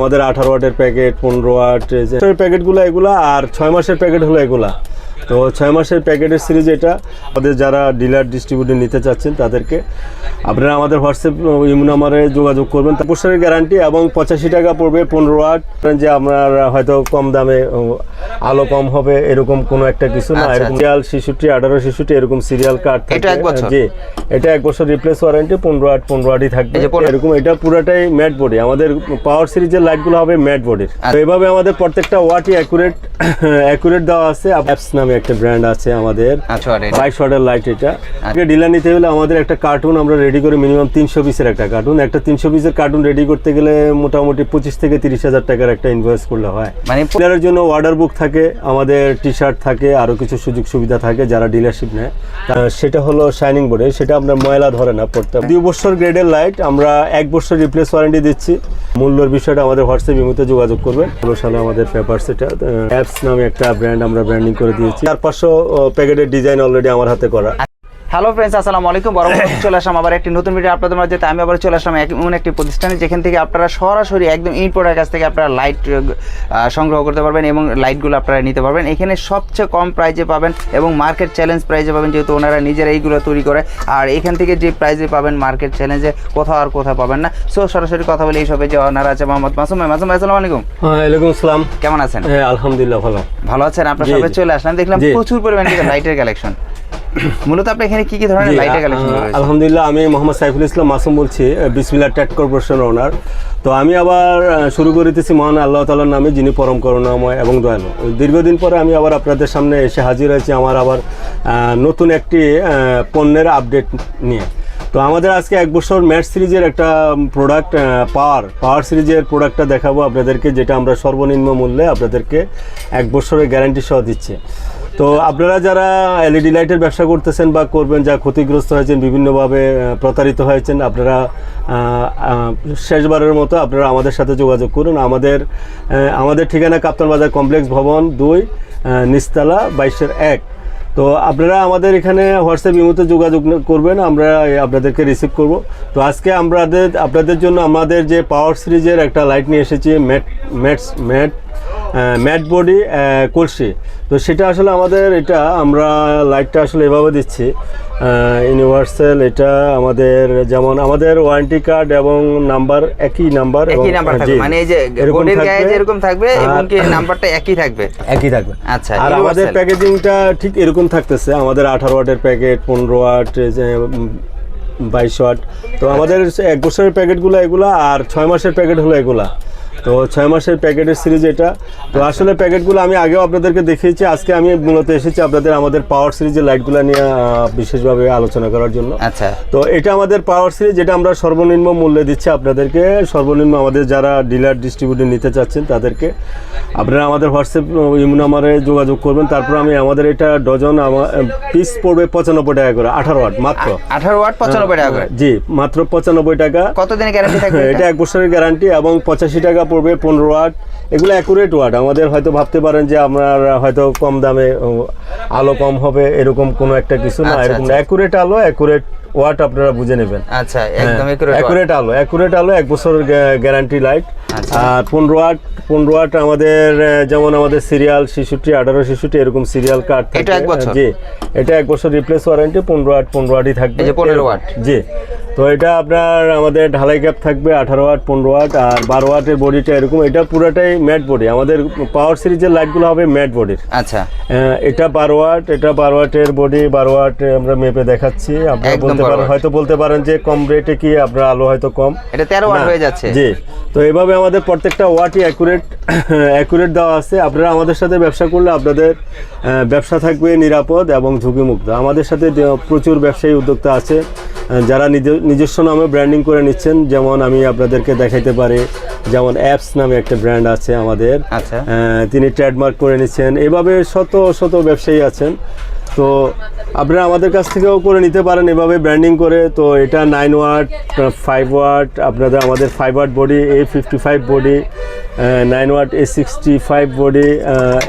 আমাদের আঠারো ওয়াটের প্যাকেট পনেরো ওয়াট প্যাকেটগুলো এগুলা আর ছয় মাসের প্যাকেট হলো এগুলা। তো ছয় মাসের প্যাকেটের সিরিজ এটা। আমাদের যারা ডিলার ডিস্ট্রিবিউটর নিতে চাচ্ছেন তাদেরকে আপনারা আমাদের হোয়াটসঅ্যাপ ইমো নাম্বারে যোগাযোগ করবেন। তার বছরের গ্যারান্টি এবং পঁচাশি টাকা পড়বে পনেরো আট। যে আপনার হয়তো কম দামে আলো কম হবে এরকম কোনো একটা কিছু না। আচ্ছা, এরকম সিরিয়াল শিশুটি আঠারো শিশুটি এরকম সিরিয়াল কার্ড এটা এক বছর? জি এটা এক বছর রিপ্লেস ওয়ারেন্টি পনেরো আট পনেরো আটই থাকবে। যে এরকম এটা পুরোটাই ম্যাট বডি আমাদের পাওয়ার সিরিজের লাইটগুলো হবে ম্যাট বডির আচ্ছা। তো এভাবে আমাদের প্রত্যেকটা ওয়াটই অ্যাকুরেট অ্যাকুরেট দেওয়া আছে। অ্যাপস নামে একটা ব্র্যান্ড আছে আমাদের। আচ্ছা। বাইশ ওয়াটের লাইট এটা। ডিলার নিতে হলে আমাদের একটা কার্টুন আমরা রেডি করে মিনিমাম তিনশো পিসের একটা কার্টুন একটা তিনশো পিসের কার্টুন রেডি করতে গেলে মোটামুটি পঁচিশ থেকে তিরিশ হাজার টাকার একটা ইনভয়েস করলে হয়। মানে ডিলারের জন্য অর্ডার বুক থাকে আমাদের টি শার্ট থাকে আরও কিছু সুযোগ সুবিধা থাকে যারা ডিলারশিপ নেয়। সেটা হলো শাইনিং বোর্ডে সেটা আপনার ময়লা ধরে না পড়তে। দুই বছর গ্রেডের লাইট আমরা এক বছর রিপ্লেস ওয়ারেন্টি দিচ্ছি। মূল্যের বিষয়টা আমাদের হোয়াটসঅ্যাপ ইমুতে যোগাযোগ করবে ষোলো সালে আমাদের পেপার সেটা অ্যাপস নামে একটা ব্র্যান্ড আমরা ব্র্যান্ডিং করে দিয়েছি। চার পাঁচশো প্যাকেটের ডিজাইন অলরেডি আমার হাতে করা। হ্যালো ফ্রেন্ডস আসসালামু আলাইকুম। বড় চলে আসলাম আবার একটি নতুন ভিডিও আপনাদের মাঝে। তাই আমি আবার চলে আসলাম এমন একটি প্রতিষ্ঠানে যেখান থেকে আপনারা সরাসরি একদম ইম্পোর্টের কাছ থেকে আপনারা লাইট সংগ্রহ করতে পারবেন এবং লাইটগুলো আপনারা নিতে পারবেন। এখানে সবচেয়ে কম প্রাইজে পাবেন এবং মার্কেট চ্যালেঞ্জ প্রাইজে পাবেন যেহেতু ওনারা নিজেরা এইগুলো তৈরি করে। আর এখান থেকে যে প্রাইজে পাবেন মার্কেট চ্যালেঞ্জে কোথাও আর কোথাও পাবেন না। সো সরাসরি কথা বলে এইসবে যে ওনারা আছে মোহাম্মদ মাসুম। ভাই মাসুম ভাই আসসালামু আলাইকুম। ওয়ালাইকুম আসসালাম। কেমন আছেন? হ্যাঁ আলহামদুলিল্লাহ ভালো। ভালো আছেন? আপনার সবাই চলে আসলাম। দেখলাম প্রচুর পরিমাণে লাইটের কালেকশন মূলত আপনি এখানে কি কি ধরনের লাইটের কালেকশন রয়েছে আলহামদুলিল্লাহ আমি মোহাম্মদ সাইফুল ইসলাম মাসুম বলছি বিসমিল্লা ট্যাট কর্পোরেশন ওনার তো আমি আবার শুরু করিতেছি মহান আল্লাহ তালার নামে যিনি পরম করুণাময় এবং দয়ালু। দীর্ঘদিন পরে আমি আবার আপনাদের সামনে এসে হাজির হয়েছি আমার আবার নতুন একটি পণ্যের আপডেট নিয়ে। তো আমাদের আজকে এক বছর ম্যাট সিরিজের একটা প্রোডাক্ট পাওয়ার পাওয়ার সিরিজের প্রোডাক্টটা দেখাবো আপনাদেরকে যেটা আমরা সর্বনিম্ন মূল্যে আপনাদেরকে এক বছরের গ্যারান্টি সহ দিচ্ছে। তো আপনারা যারা এলইডি লাইটের ব্যবসা করতেছেন বা করবেন যা ক্ষতিগ্রস্ত হয়েছেন বিভিন্নভাবে প্রতারিত হয়েছেন আপনারা শেষবারের মতো আপনারা আমাদের সাথে যোগাযোগ করুন। আমাদের আমাদের ঠিকানা কাপ্তান বাজার কমপ্লেক্স ভবন দুই আহ, নিচতলা বাইশের এক। তো আপনারা আমাদের এখানে হোয়াটসঅ্যাপ ইমোতে যোগাযোগ করবেন আমরা আপনাদেরকে রিসিভ করব। তো আজকে আমাদের আপনাদের জন্য আমাদের যে পাওয়ার সিরিজের একটা লাইট নিয়ে এসেছি matt matts matt matt body কলসি। তো সেটা আসলে আমাদের এটা আমরা লাইটটা আসলে এভাবে দিচ্ছি। ইউনিভার্সাল এটা আমাদের যেমন আমাদের ওয়ারেন্টি কার্ড এবং নাম্বার একই নাম্বার একই নাম্বার থাকবে। মানে এই যে বোর্ডের গায়ে। যেরকম থাকবে এবং কি নাম্বারটা একই থাকবে? একই থাকবে। আচ্ছা, আর আমাদের। প্যাকেজিংটা ঠিক এরকম থাকতেছে। আমাদের আঠারো ওয়াটের প্যাকেট পনেরো ওয়াট বাইশ ওয়াট। তো আমাদের এক বছরের প্যাকেটগুলো এগুলা আর ছয় মাসের প্যাকেট হলো এগুলা। তো ছয় মাসের প্যাকেটের সিরিজ এটা। তো আসলে প্যাকেটগুলো আমি আগেও আপনাদেরকে দেখিয়েছি আজকে আমি মূলত এসেছি আপনাদের আমাদের পাওয়ার সিরিজের লাইটগুলো নিয়ে বিশেষভাবে আলোচনা করার জন্য। আচ্ছা। তো এটা আমাদের পাওয়ার সিরিজ যেটা আমরা সর্বনিম্ন মূল্যে দিচ্ছি আপনাদেরকে। সর্বনিম্ন আমাদের যারা ডিলার ডিস্ট্রিবিউটর নিতে চাচ্ছেন তাদেরকে। আপনারা আমাদের হোয়াটসঅ্যাপ ইমো নাম্বারে যোগাযোগ করবেন। তারপর আমি আমাদের এটা ডজন পিস পড়বে পঁচানব্বই টাকা করে আঠারো ওয়াট মাত্র। আঠারো ওয়াট পঁচানব্বই টাকা করে? জি মাত্র পঁচানব্বই টাকা। কতদিনের গ্যারান্টি থাকবে এটা? এক বছরের গ্যারান্টি এবং পঁচাশি টাকা পড়বে পনেরো ওয়াট এগুলো অ্যাকুরেট ওয়াট আমাদের হয়তো ভাবতে পারেন যে আপনার হয়তো কম দামে আলো কম হবে এরকম কোনো একটা কিছু না। আচ্ছা, এরকম আচ্ছা। অ্যাকুরেট আলো অ্যাকুরেট ওয়াট আপনারা বুঝে নেবেন। আচ্ছা একদম accurate watt। অ্যাকুরেট আলো অ্যাকুরেট আলো এক বছরের গ্যারান্টি লাইট আচ্ছা। আর পনেরো ওয়াট পনেরো ওয়াট আমাদের যেমন আমাদের সিরিয়াল শিশুটি আঠারো শিশুটি এরকম সিরিয়াল কার্ড এটা এক বছর? জি এটা এক বছর রিপ্লেস ওয়ারেন্টি পনেরো ওয়াট পনেরো ওয়াটই থাকবে। 15 ওয়াট। জি তো এটা আপনার আমাদের ঢালাই ক্যাপ থাকবে আঠারো ওয়াট পনেরো ওয়াট আর বারো ওয়াটের বডিটা এরকম। এটা পুরোটাই ম্যাট বডি আমাদের পাওয়ার সিরিজের লাইটগুলো হবে ম্যাট বডির আচ্ছা। এটা বারো ওয়াট এটা বারো ওয়াটের বডি বারো ওয়াট আমরা মেপে দেখাচ্ছি। আপনারা একদম বলতে পারেন হয়তো বলতে পারেন যে কম রেটে কি আপনার আলো হয়তো কম। এটা তেরো ওয়াট হয়ে যাচ্ছে। জি। তো এভাবে আমাদের প্রত্যেকটা ওয়াটই অ্যাকুরেট অ্যাকুরেট দেওয়া আছে। আপনারা আমাদের সাথে ব্যবসা করলে আপনাদের ব্যবসা থাকবে নিরাপদ এবং ঝুঁকিমুক্ত। আমাদের সাথে প্রচুর ব্যবসায়ী উদ্যোক্তা আছে যারা নিজ- নিজস্ব নামে ব্র্যান্ডিং করে নিচ্ছেন। যেমন আমি আপনাদেরকে দেখাইতে পারি যেমন অ্যাপস নামে একটা ব্র্যান্ড আছে আমাদের। আচ্ছা। তিনি ট্রেডমার্ক করে নিচ্ছেন। এভাবে শত শত ব্যবসায়ী আছেন। তো আপনারা আমাদের কাছ থেকেও করে নিতে পারেন এভাবে ব্র্যান্ডিং করে। তো এটা নাইন ওয়াট ফাইভ ওয়াট আপনাদের আমাদের ফাইভ ওয়াট বডি এ fifty five body nine watt এ সিক্সটি ফাইভ বডি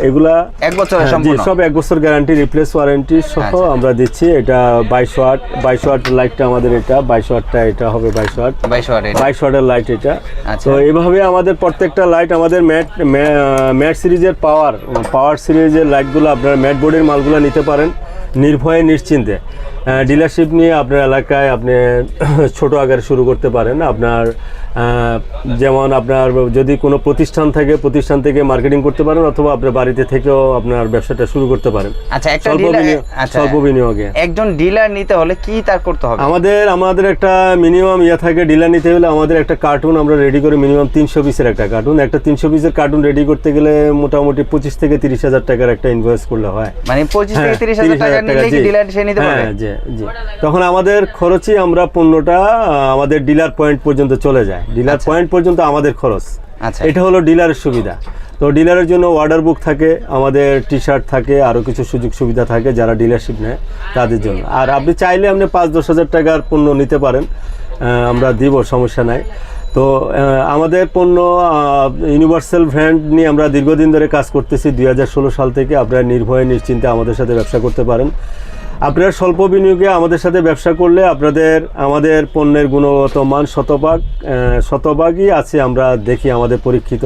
এগুলা এক বছরের হ্যাঁ, সব এক বছর গ্যারান্টি রিপ্লেস ওয়ারেন্টি সহ আচ্ছা। আমরা দিচ্ছি। এটা বাইশ ওয়াট বাইশ ওয়াট লাইটটা আমাদের এটা বাইশ ওয়াটটা এটা হবে বাইশ ওয়াট বাইশ ওয়াটের বাইশ ওয়াটের লাইট এটা। আচ্ছা। তো এইভাবে আমাদের প্রত্যেকটা লাইট আমাদের ম্যাট ম্যাট সিরিজের পাওয়ার পাওয়ার সিরিজের লাইটগুলো আপনার ম্যাট বোর্ডের মালগুলো নিতে পারেন নির্ভয়ে নিশ্চিন্তে। ডিলারশিপ নিয়ে আপনার এলাকায় আপনি ছোট আকারে শুরু করতে পারেন। আপনার যেমন আপনার যদি কোনো প্রতিষ্ঠান থাকে প্রতিষ্ঠান থেকে মার্কেটিং করতে পারেন অথবা আপনার বাড়িতে থেকেও আপনার ব্যবসাটা শুরু করতে পারেন। আচ্ছা একটা স্বল্প ডিলার বিনিয়োগ আচ্ছা স্বল্প বিনিয়োগে। একজন ডিলার নিতে হলে কি তার করতে হবে? আমাদের আমাদের একটা মিনিমাম ইয়ে থাকে ডিলার নিতে হলে আমাদের একটা কার্টুন আমরা রেডি করি মিনিমাম তিনশো পিসের একটা কার্টুন একটা তিনশো পিসের কার্টুন রেডি করতে গেলে মোটামুটি পঁচিশ থেকে তিরিশ হাজার টাকার একটা ইনভয়েস করলে হয়। মানে পঁচিশ থেকে হ্যাঁ, তিরিশ হাজার টাকা নিলে ডিলার সে নিতে হ্যাঁ জি। তখন আমাদের খরচই আমরা পণ্যটা আমাদের ডিলার পয়েন্ট পর্যন্ত চলে যায়। ডিলার পয়েন্ট পর্যন্ত আমাদের খরচ। আচ্ছা। এটা হলো ডিলারের সুবিধা। তো ডিলারের জন্য অর্ডার বুক থাকে আমাদের টি শার্ট থাকে আরও কিছু সুযোগ সুবিধা থাকে যারা ডিলারশিপ নেয় তাদের জন্য। আর আপনি চাইলে আপনি পাঁচ দশ হাজার টাকার পণ্য নিতে পারেন আমরা দিব সমস্যা নাই। তো আমাদের পণ্য ইউনিভার্সাল ব্র্যান্ড নিয়ে আমরা দীর্ঘদিন ধরে কাজ করতেছি। দুই হাজার ষোলো সাল থেকে আপনারা নির্ভয়ে নিশ্চিন্তে আমাদের সাথে ব্যবসা করতে পারেন। আপনারা স্বল্প বিনিয়োগে আমাদের সাথে ব্যবসা করলে আপনাদের আমাদের পণ্যের গুণগত মান শতভাগ শতভাগই আছে আমরা দেখি আমাদের পরীক্ষিত।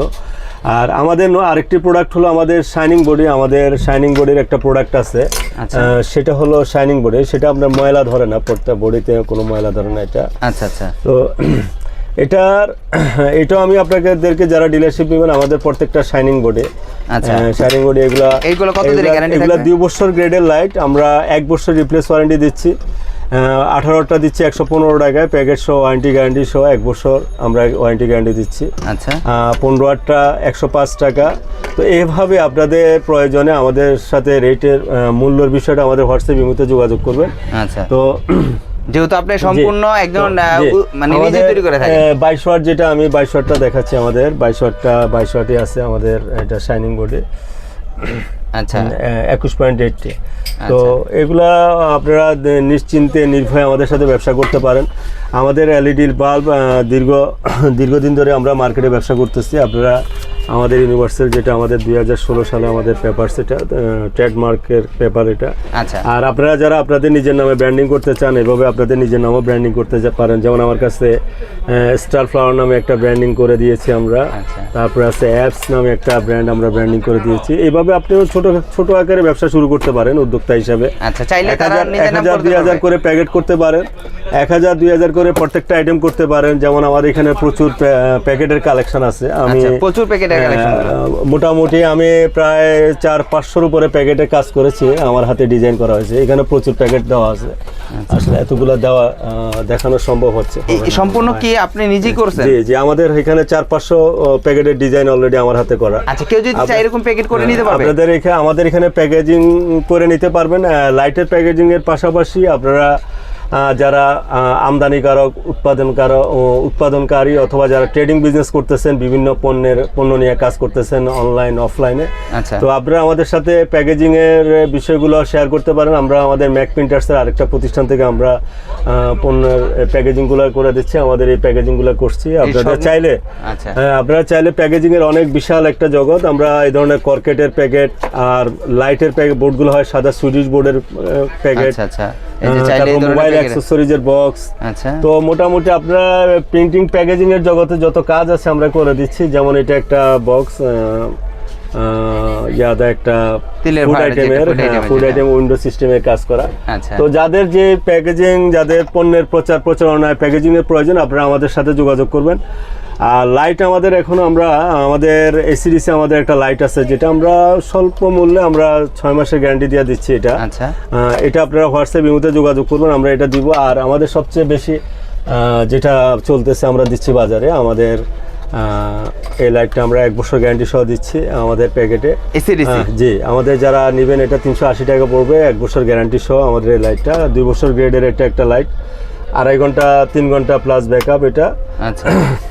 আর আমাদের আরেকটি প্রোডাক্ট হলো আমাদের শাইনিং বডি আমাদের শাইনিং বডির একটা প্রোডাক্ট আছে। আচ্ছা। সেটা হলো শাইনিং বডি সেটা আপনার ময়লা ধরে না প্রত্যেকটা বডিতে কোনো ময়লা ধরে না এটা। আচ্ছা আচ্ছা। তো এটার এটাও আমি আপনাদেরকে যারা ডিলারশিপ নেবেন আমাদের প্রত্যেকটা শাইনিং বোর্ডে আচ্ছা। শাইনিং বোর্ডে এগুলা এইগুলো কত দিনের এগুলা- guarantee এগুলা? দুই বছর গ্রেডের লাইট আমরা এক বছর রিপ্লেস ওয়ারেন্টি দিচ্ছি। আঠারোটা দিচ্ছি একশো পনেরো টাকায়। প্যাকেট সহ ওয়ারেন্টি গ্যারান্টি সহ এক বছর আমরা ওয়ারেন্টি গ্যারান্টি দিচ্ছি। আচ্ছা। পনেরো আটটা একশো পাঁচ টাকা। তো এভাবে আপনাদের প্রয়োজনে আমাদের সাথে রেটের মূল্যর বিষয়টা আমাদের হোয়াটসঅ্যাপ ইমুতে যোগাযোগ করবেন। আচ্ছা। তো যেহেতু আপনি সম্পূর্ণ একজন মানে নিজে তৈরি করে থাকেন। আহ, বাইশ ওয়াট যেটা আমি বাইশ ওয়াটটা দেখাচ্ছি আমাদের বাইশ ওয়াটটা বাইশ ওয়াটই আছে আমাদের এটা শাইনিং বোর্ডে আচ্ছা। একুশ পয়েন্ট এইটটি। তো এগুলা আপনারা নিশ্চিন্তে নির্ভয়ে আমাদের সাথে ব্যবসা করতে পারেন। আমাদের এলইডি বাল্ব দীর্ঘ দীর্ঘদিন ধরে আমরা মার্কেটে ব্যবসা করতেছি। আপনারা আমাদের ইউনিভার্সাল যেটা আমাদের দুই হাজার ষোলো সালে আমাদের পেপার সেটা ট্রেডমার্কের পেপার এটা। আচ্ছা। আর আপনারা যারা আপনাদের নিজের নামে ব্র্যান্ডিং করতে চান এভাবে আপনাদের নিজের নামে ব্র্যান্ডিং করতে পারেন। যেমন আমার কাছে স্টার ফ্লাওয়ার নামে একটা ব্র্যান্ডিং করে দিয়েছি আমরা। আচ্ছা। তারপরে আছে অ্যাপস নামে একটা ব্র্যান্ড আমরা ব্র্যান্ডিং করে দিয়েছি। এইভাবে আপনিও ছোট ছোট আকারে ব্যবসা শুরু করতে পারেন উদ্যোক্তা হিসাবে। আচ্ছা চাইলে তারা এক নাম করতে হাজার করে প্যাকেট করতে পারেন। এক হাজার দুই হাজার করে প্রত্যেকটা আইটেম করতে পারেন। যেমন আমার এখানে প্রচুর প্যাকেটের কালেকশন আছে। আমি আচ্ছা, প্রচুর প্যাকেটের কালেকশন মোটামুটি আমি প্রায় চার পাঁচশোর উপরে প্যাকেটে কাজ করেছি। আমার হাতে ডিজাইন করা হয়েছে। এখানে প্রচুর প্যাকেট দেওয়া আছে। আসলে এতগুলো দেওয়া দেখানো সম্ভব হচ্ছে। সম্পূর্ণ কি আপনি নিজেই করছেন? জি জি আমাদের এখানে চার পাঁচশো প্যাকেটের ডিজাইন অলরেডি আমার হাতে করা। আচ্ছা কেউ যদি চাই এরকম প্যাকেট করে নিতে পারবে? আপনাদের এখানে আমাদের এখানে প্যাকেজিং করে নিতে পারবেন লাইটের প্যাকেজিংয়ের পাশাপাশি আপনারা যারা আমদানিকারক উৎপাদনকারক উৎপাদনকারী অথবা যারা ট্রেডিং বিজনেস করতেছেন বিভিন্ন পণ্যের পণ্য নিয়ে কাজ করতেছেন অনলাইন অফলাইনে আচ্ছা। তো আপনারা আমাদের সাথে প্যাকেজিং এর বিষয়গুলো শেয়ার করতে পারেন। আমরা আমাদের ম্যাক প্রিন্টার্সের আরেকটা প্রতিষ্ঠান থেকে আমরা পণ্যের প্যাকেজিংগুলো করে দিচ্ছি। আমাদের এই প্যাকেজিংগুলো করছি। আপনারা চাইলে আচ্ছা। হ্যাঁ আপনারা চাইলে প্যাকেজিং এর অনেক বিশাল একটা জগৎ। আমরা এই ধরনের কর্কেটের প্যাকেট আর লাইটের প্যাকেট বোর্ডগুলো হয় সাদা সুইডিশ বোর্ডের প্যাকেট আচ্ছা আচ্ছা। এই যে চাইলে এই ধরনের মোবাইল প্যাকেট বক্স আচ্ছা। তো মোটামুটি আপনারা প্রিন্টিং প্যাকেজিং এর জগতে যত কাজ আছে আমরা করে দিচ্ছি। যেমন এটা একটা বক্স ইয়াদা একটা ফুড আইটেমের ফুড আইটেম উইন্ডো সিস্টেমের কাজ করা। আচ্ছা। তো যাদের যে প্যাকেজিং যাদের পণ্যের প্রচার প্রচারণায় প্যাকেজিং এর প্রয়োজন আপনারা আমাদের সাথে যোগাযোগ করবেন। আর লাইট আমাদের এখন আমরা আমাদের এসিডিসি আমাদের একটা লাইট আছে যেটা আমরা স্বল্প মূল্যে আমরা ছয় মাসের গ্যারান্টি দিয়ে দিচ্ছি এটা। আচ্ছা। এটা আপনারা হোয়াটসঅ্যাপ ইমুতে যোগাযোগ করবেন আমরা এটা দিব। আর আমাদের সবচেয়ে বেশি যেটা চলতেছে আমরা দিচ্ছি বাজারে আমাদের এই লাইটটা আমরা এক বছর গ্যারান্টি সহ দিচ্ছি আমাদের প্যাকেটে জি আমাদের যারা নেবেন এটা তিনশো আশি টাকা পড়বে এক বছর গ্যারান্টি সহ আমাদের এই লাইটটা দুই বছর গ্রেডের এটা একটা লাইট আড়াই ঘণ্টা তিন ঘণ্টা প্লাস ব্যাকআপ এটা। আচ্ছা।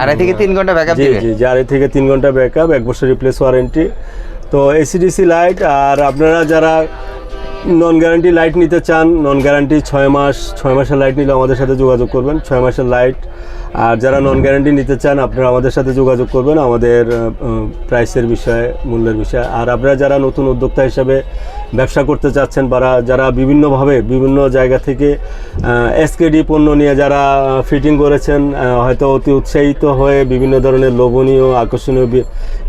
আড়াই থেকে তিন ঘণ্টা ব্যাকআপ দিবে? জি জি আড়াই থেকে তিন ঘণ্টা ব্যাকআপ এক বছর রিপ্লেস ওয়ারেন্টি তো এসিডিসি লাইট আর আপনারা যারা নন গ্যারান্টি লাইট নিতে চান নন গ্যারান্টি ছয় মাস ছয় মাসের লাইট নিলে আমাদের সাথে যোগাযোগ করবেন। ছয় মাসের লাইট আর যারা নন গ্যারান্টি নিতে চান, আপনারা আমাদের সাথে যোগাযোগ করবেন আমাদের প্রাইসের বিষয়ে, মূল্যের বিষয়ে। আর আপনারা যারা নতুন উদ্যোক্তা হিসাবে ব্যবসা করতে চাচ্ছেন বা যারা বিভিন্নভাবে বিভিন্ন জায়গা থেকে এসকেডি পণ্য নিয়ে যারা ফিটিং করেছেন হয়তো অতি উৎসাহিত হয়ে বিভিন্ন ধরনের লোভনীয়, আকর্ষণীয়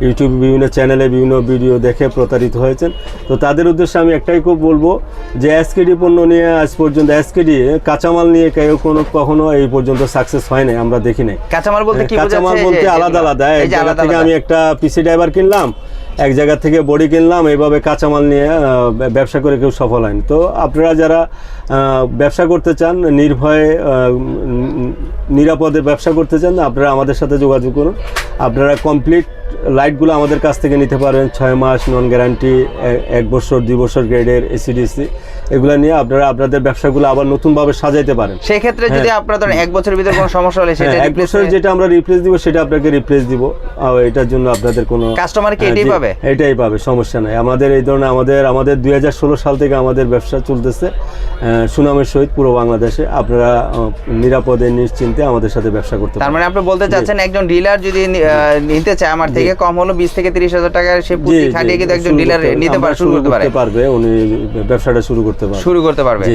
ইউটিউব বিভিন্ন চ্যানেলে বিভিন্ন ভিডিও দেখে প্রতারিত হয়েছেন। তো তাদের উদ্দেশ্যে আমি একটাই খুব বলব যে এসকেডি পণ্য নিয়ে আজ পর্যন্ত এসকেডি কাঁচামাল নিয়ে কেউ কোনো কখনো এই পর্যন্ত সাকসেস হয় নাই। আমরা দেখি নাই। কাঁচামাল বলতে কি কাঁচামাল বলতে আলাদা আলাদা। এই এক জায়গা থেকে আমি একটা পিসি ড্রাইভার কিনলাম এক জায়গা থেকে বডি কিনলাম এইভাবে কাঁচামাল নিয়ে ব্যবসা করে কেউ সফল হয়নি। তো আপনারা যারা ব্যবসা করতে চান নির্ভয়ে নিরাপদে ব্যবসা করতে চান আপনারা আমাদের সাথে যোগাযোগ করুন। আপনারা কমপ্লিট লাইটগুলো আমাদের কাছ থেকে নিতে পারেন ছয় মাস নন গ্যারান্টি এক বছর দুই বছর গ্রেডের এসিডিসি এগুলো নিয়ে আপনারা আপনাদের ব্যবসাগুলো আবার নতুনভাবে সাজাইতে পারেন। সেই ক্ষেত্রে যদি আপনার ধরেন এক বছরের ভিতরে কোনো সমস্যা হলে সেটা হ্যাঁ, এক বছর যেটা আমরা রিপ্লেস দিব সেটা আপনাকে রিপ্লেস দিব। আর এটার জন্য আপনাদের কোনো কাস্টমার কি হ্যাঁ, এটাই পাবে? এটাই পাবে সমস্যা নাই। আমাদের এই ধরনের আমাদের আমাদের দুই হাজার ষোলো সাল থেকে আমাদের ব্যবসা চলতেছে। সুনামের সহিত পুরো বাংলাদেশে। আপনারা নিরাপদে নিশ্চিন্তে আমাদের সাথে ব্যবসা করতে তার মানে আপনি বলতে চাচ্ছেন একজন ডিলার যদি নিতে চায় আমার থেকে কম হলো বিশ থেকে তিরিশ হাজার টাকার সে পুঁজি খাটিয়ে কিন্তু একজন ডিলার নিতে পারে শুরু করতে পারে। পারবে উনি ব্যবসাটা শুরু করতে পারবে। শুরু করতে পারবে।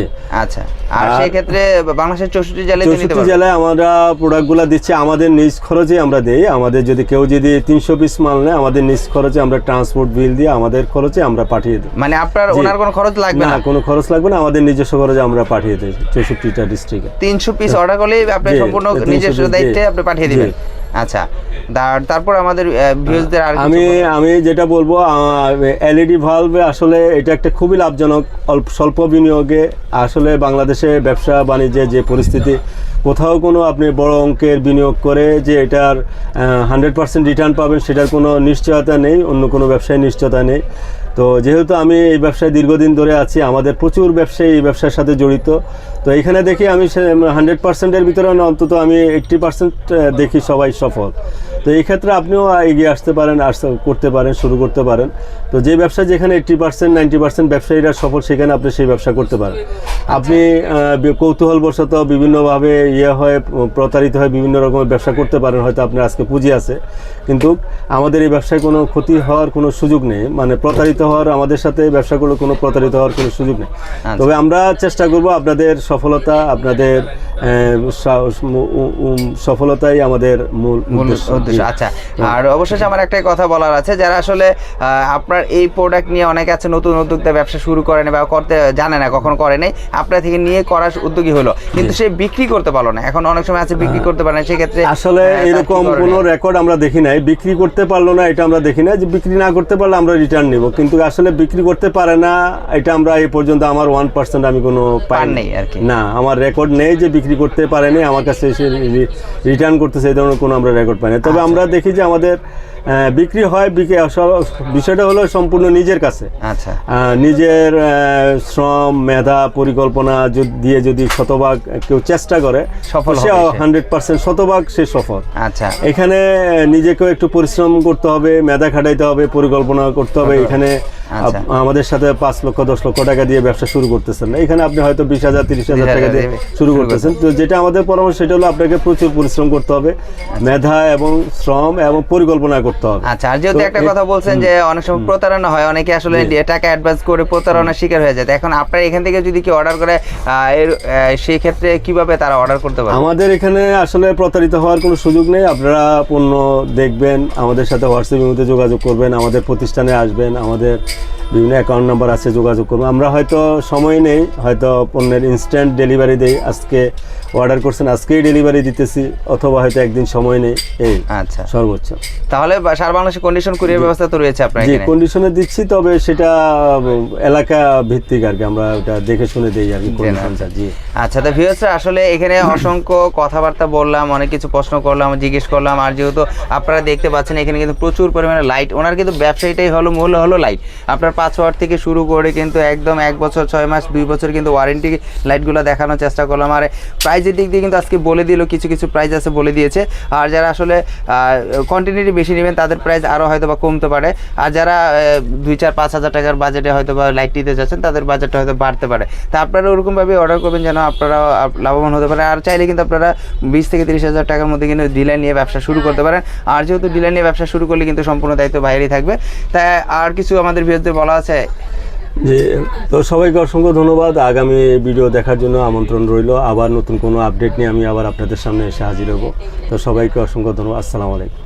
আচ্ছা আর সেই ক্ষেত্রে বাংলাদেশের চৌষট্টি জেলায় চৌষট্টি জেলায় আমরা প্রোডাক্টগুলো দিচ্ছি আমাদের নিজ খরচে আমরা দেই। আমাদের যদি কেউ যদি তিনশো পিস মাল নেয় আমাদের নিজ খরচে আমরা ট্রান্সপোর্ট বিল দিয়ে আমাদের খরচে আমরা পাঠিয়ে দিই মানে আপনার ওনার কোনো খরচ লাগবে না কোনো খরচ লাগবে না আমাদের নিজস্ব খরচে আমরা পাঠিয়ে দিই চৌষট্টিটা ডিস্ট্রিক্টে তিনশো পিস অর্ডার করলেই আপনি সম্পূর্ণ নিজস্ব দায়িত্বে আপনি পাঠিয়ে দিবেন। আচ্ছা তারপর আমাদের ভিউজদের আমি আমি যেটা বলব এলইডি ভালভ আসলে এটা একটা খুবই লাভজনক অল্প স্বল্প বিনিয়োগে আসলে বাংলাদেশে ব্যবসা বাণিজ্যে যে পরিস্থিতি কোথাও কোনো আপনি বড় অঙ্কের বিনিয়োগ করে যে এটার হান্ড্রেড পার্সেন্ট রিটার্ন পাবেন সেটার কোনো নিশ্চয়তা নেই অন্য কোনো ব্যবসায় নিশ্চয়তা নেই। তো যেহেতু আমি এই ব্যবসায় দীর্ঘদিন ধরে আছি আমাদের প্রচুর ব্যবসায়ী এই ব্যবসার সাথে জড়িত তো এখানে দেখি আমি হান্ড্রেড পার্সেন্টের ভিতরে অন্তত আমি এইট্টি পার্সেন্ট দেখি সবাই সফল। তো এই ক্ষেত্রে আপনিও এগিয়ে আসতে পারেন আসতে করতে পারেন শুরু করতে পারেন। তো যে ব্যবসা যেখানে এইট্টি পার্সেন্ট নাইনটি পার্সেন্ট ব্যবসায়ীরা সফল সেখানে আপনি সেই ব্যবসা করতে পারেন। আপনি কৌতূহলবশত বিভিন্নভাবে ইয়ে হয়ে প্রতারিত হয়ে বিভিন্ন রকমের ব্যবসা করতে পারেন হয়তো আপনার আজকে পুঁজি আছে। কিন্তু আমাদের এই ব্যবসায় কোনো ক্ষতি হওয়ার কোনো সুযোগ নেই। মানে প্রতারিত হওয়ার আমাদের সাথে ব্যবসা করলে কোনো প্রতারিত হওয়ার কোনো সুযোগ নেই। আচ্ছা। তবে আমরা চেষ্টা করব আপনাদের সফলতা আপনাদের সফলতাই আমাদের মূল উদ্দেশ্য। আচ্ছা। আর অবশেষে আমার একটাই কথা বলার আছে যারা আসলে আপনার এই প্রোডাক্ট নিয়ে অনেকে আছে নতুন উদ্যোক্তা ব্যবসা শুরু করে না বা করতে জানে না কখনো করে নাই আপনার থেকে নিয়ে করার উদ্যোগী হলো। কিন্তু সে বিক্রি করতে পারল না। এখন অনেক সময় আছে বিক্রি করতে পারে না সেক্ষেত্রে আসলে এরকম কোনো রেকর্ড আমরা দেখি নাই। বিক্রি করতে পারল না এটা আমরা দেখি না যে বিক্রি না করতে পারলে আমরা রিটার্ন নিব। কিন্তু আসলে বিক্রি করতে পারে না এটা আমরা এই পর্যন্ত আমার ওয়ান পার্সেন্ট আমি কোনো পাই নেই আর কি। না আমার রেকর্ড নেই যে বিক্রি করতে পারেনি। আমার কাছে এসে রিটার্ন করতেছে এই ধরনের কোনো আমরা রেকর্ড পাই না তবে। আমরা দেখি যে আমাদের বিক্রি হয় বিক্রি বিষয়টা হলো সম্পূর্ণ নিজের কাছে। আচ্ছা। নিজের শ্রম মেধা পরিকল্পনা দিয়ে যদি শতভাগ কেউ চেষ্টা করে সফল সে। হান্ড্রেড পার্সেন্ট শতভাগ সে সফল। আচ্ছা। এখানে নিজেকেও একটু পরিশ্রম করতে হবে মেধা খাটাইতে হবে পরিকল্পনা করতে হবে। এখানে আমাদের সাথে পাঁচ লক্ষ দশ লক্ষ টাকা দিয়ে ব্যবসা শুরু করতেছেন। না এখানে আপনি হয়তো বিশ হাজার তিরিশ হাজার টাকা দিয়ে শুরু করতেছেন। তো যেটা আমাদের পরামর্শ সেটা হলো আপনাকে প্রচুর পরিশ্রম করতে হবে। মেধা এবং শ্রম এবং পরিকল্পনা করতে হবে। আচ্ছা আর যেহেতু একটা কথা বলছেন যে অনেক সময় প্রতারণা হয় অনেকে আসলে টাকা অ্যাডভান্স করে প্রতারণার শিকার হয়ে যায়। এখন আপনার এখান থেকে যদি কি অর্ডার করে সেই ক্ষেত্রে কীভাবে তারা অর্ডার করতে পারে আমাদের এখানে আসলে প্রতারিত হওয়ার কোনো সুযোগ নেই। আপনারা পণ্য দেখবেন আমাদের সাথে হোয়াটসঅ্যাপের মধ্যে যোগাযোগ করবেন আমাদের প্রতিষ্ঠানে আসবেন আমাদের বিভিন্ন অ্যাকাউন্ট নাম্বার আছে যোগাযোগ করবেন আমরা হয়তো সময় নেই হয়তো পণ্যের ইনস্ট্যান্ট ডেলিভারি দেই। আজকে অর্ডার করছেন আজকেই ডেলিভারি দিতেছি অথবা হয়তো একদিন সময় নেই। এই আচ্ছা। সর্বোচ্চ। তাহলে সারা বাংলাদেশে কন্ডিশন কুরিয়ার ব্যবস্থা তো রয়েছে আপনার যে কন্ডিশনে দিচ্ছি তবে সেটা এলাকা ভিত্তিক আর কি। আমরা ওটা দেখে শুনে দিই আর কি কন্ডিশনটা জি। আচ্ছা তো ভিউয়ার্সরা আসলে এখানে অসংখ্য কথাবার্তা বললাম অনেক কিছু প্রশ্ন করলাম জিজ্ঞেস করলাম আর যেহেতু আপনারা দেখতে পাচ্ছেন এখানে কিন্তু প্রচুর পরিমাণে লাইট ওনার কিন্তু ব্যবসায়ীটাই হলো মূল হলো লাইট আপনার পাঁচ ওয়াট থেকে শুরু করে কিন্তু একদম এক বছর, ছয় মাস, দুই বছর কিন্তু ওয়ারেন্টি লাইটগুলো দেখানোর চেষ্টা করলাম। আর প্রাইজের দিক দিয়ে কিন্তু আজকে বলে দিল, কিছু কিছু প্রাইজ আছে বলে দিয়েছে। আর যারা আসলে কন্টিনিউটি বেশি নেবেন, তাদের প্রাইস আরও হয়তো বা কমতে পারে। আর যারা দুই চার, পাঁচ হাজার টাকার বাজেটে হয়তো বা লাইট নিতে যাচ্ছেন, তাদের বাজেটটা হয়তো বাড়তে পারে। তা আপনারা ওরকমভাবে অর্ডার করবেন যেন আপনারা লাভবান হতে পারে। আর চাইলে কিন্তু আপনারা বিশ থেকে তিরিশ হাজার টাকার মধ্যে কিন্তু ডিলার নিয়ে ব্যবসা শুরু করতে পারেন। আর যেহেতু ডিলার নিয়ে ব্যবসা শুরু করলে কিন্তু সম্পূর্ণ দায়িত্ব বাইরেই থাকবে। তাই আর কিছু আমাদের বিরুদ্ধে বলা আছে? যে তো সবাইকে অসংখ্য ধন্যবাদ। আগামী ভিডিও দেখার জন্য আমন্ত্রণ রইল। আবার নতুন কোনো আপডেট নিয়ে আমি আবার আপনাদের সামনে এসে হাজির হব। তো সবাইকে অসংখ্য ধন্যবাদ। আসসালামু আলাইকুম।